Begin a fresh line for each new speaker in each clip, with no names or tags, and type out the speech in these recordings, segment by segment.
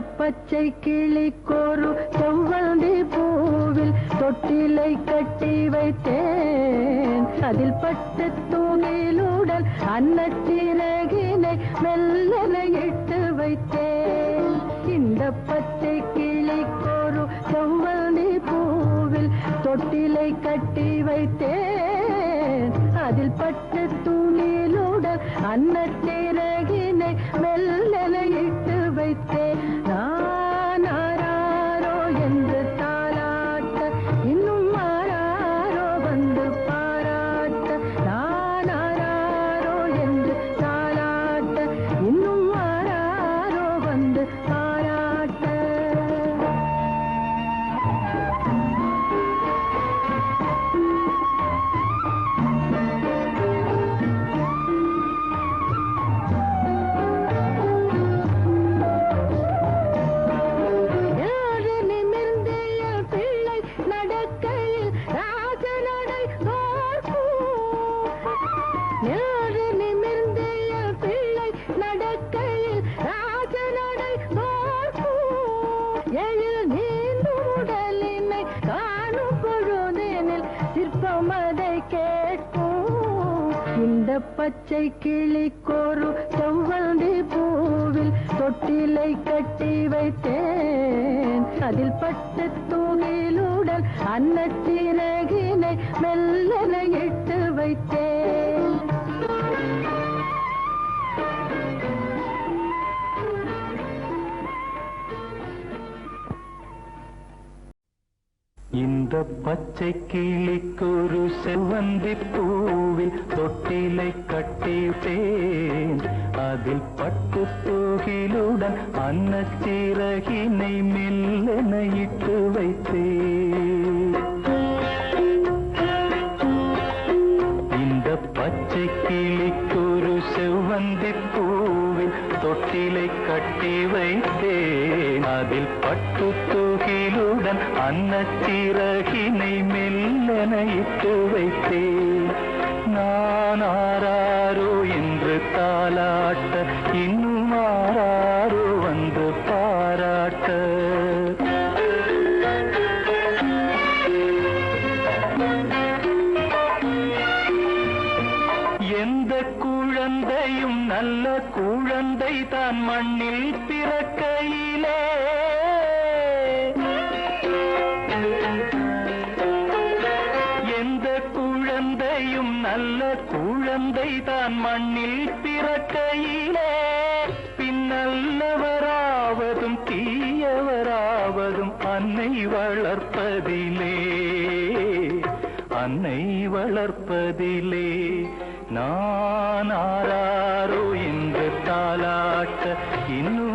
பச்சை கிளிக்கோரு செவ்வந்தி பூவில் தொட்டிலை கட்டி வைத்தேன். அதில் பட்டு தூணிலுடன் அன்னச்சிறகினை மெல்லனை இட்டு வைத்தேன். இந்த பச்சை கிளிக்கோரு செவ்வந்தி பூவில் தொட்டிலை கட்டி வைத்தேன். அதில் பட்டு தூணிலுடன் அன்னச்சிறகினை மெல்லனை இட்டு பூ. இந்த பச்சை கிளிக்கோரு செவ்வந்தி பூவில் தொட்டிலை கட்டி வைத்தேன். அதில் பட்டு தூணிலுடன் அன்னச்சிறகினை மெல்லன இட்டு வைத்தேன்.
இந்த பச்சை கிளிக்கு ஒரு செவ்வந்தி பூவில் தொட்டிலை கட்டிட்டேன் அதில் பட்டு தூகிலுடன் அன்னச்சிறகினை மெல்லென இட்டு வைத்தேன். பூவில் தொட்டிலை கட்டி வைத்தேன். அதில் பட்டு தூகிலுடன் அன்னச்சிறகினை மெல்லனையிட்டு வைத்தேன். நான் ஆராரோ என்று தாலாட்ட இன்னும் குழந்தை தான் மண்ணில் பிறக்கையிலே எந்த குழந்தையும் நல்ல குழந்தை தான் மண்ணில் பிறக்கையிலே பின்னல்லவராவதும் தீயவராவதும் அன்னை வளர்ப்பதிலே. அன்னை வளர்ப்பதிலே நான் ஆராரோ என்று தாலாட்ட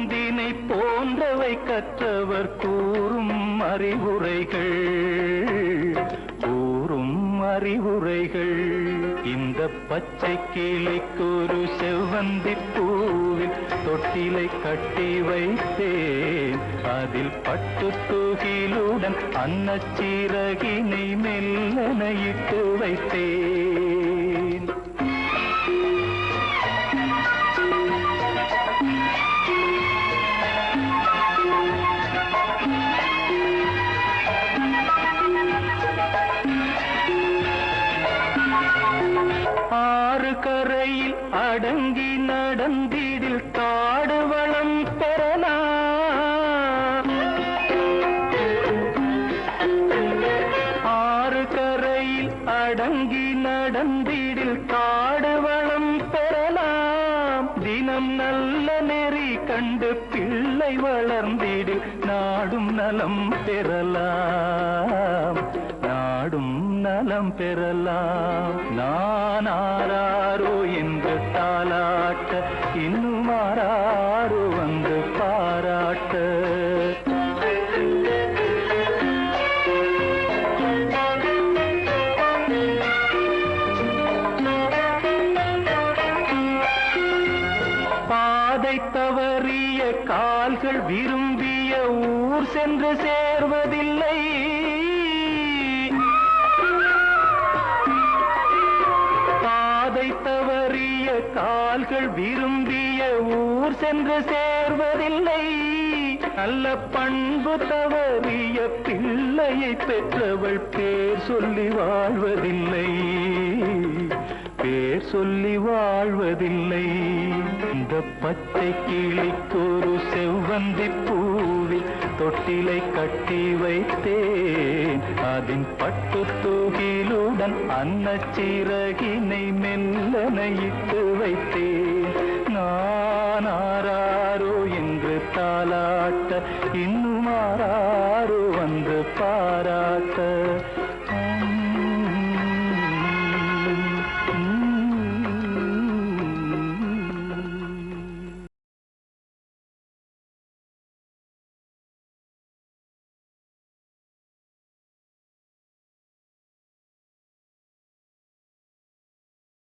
மருந்தினை போன்றவை கற்றவர் கூறும் அறிவுரைகள். கூறும் அறிவுரைகள். இந்த பச்சை கிளைக்கொரு செவ்வந்தி பூவில் தொட்டிலை கட்டி வைத்தேன். அதில் பட்டு தூகிலுடன் அன்னச்சீரகினை மெல்லனையிட்டு வைத்தேன். கரையில் அடங்கி நடந்திடில் காடு வளம் பெறலாம் ஆறு கரையில் அடங்கி நடந்திடில் காடு வளம் பெறலாம் தினம் நல்ல நெறி கண்டு பிள்ளை வளர்ந்திடில் நாடும் நலம் பெறலாம். நலம் பெறலாம். நான் என்று தாலாட்ட இன்னும் ஆராரோ வந்து பாராட்ட. பாதை தவறிய கால்கள் விரும்பிய ஊர் சென்று சேர்வதில்லை. கால்கள் விரும்பிய ஊர் சென்று சேர்வதில்லை. நல்ல பண்பு தவறிய பிள்ளையை பெற்றவள் பேர் சொல்லி வாழ்வதில்லை. பேர் சொல்லி வாழ்வதில்லை. பச்சை கிளிக்கூறு செவ்வந்தி பூவில் தொட்டிலை கட்டி வைத்தேன். அதன் பட்டு தூகிலுடன் அன்னச்சிறகினை மெல்லனையிட்டு வைத்தேன். நான் ஆராரோ என்று தாளாட்ட இன்னும் ஆரா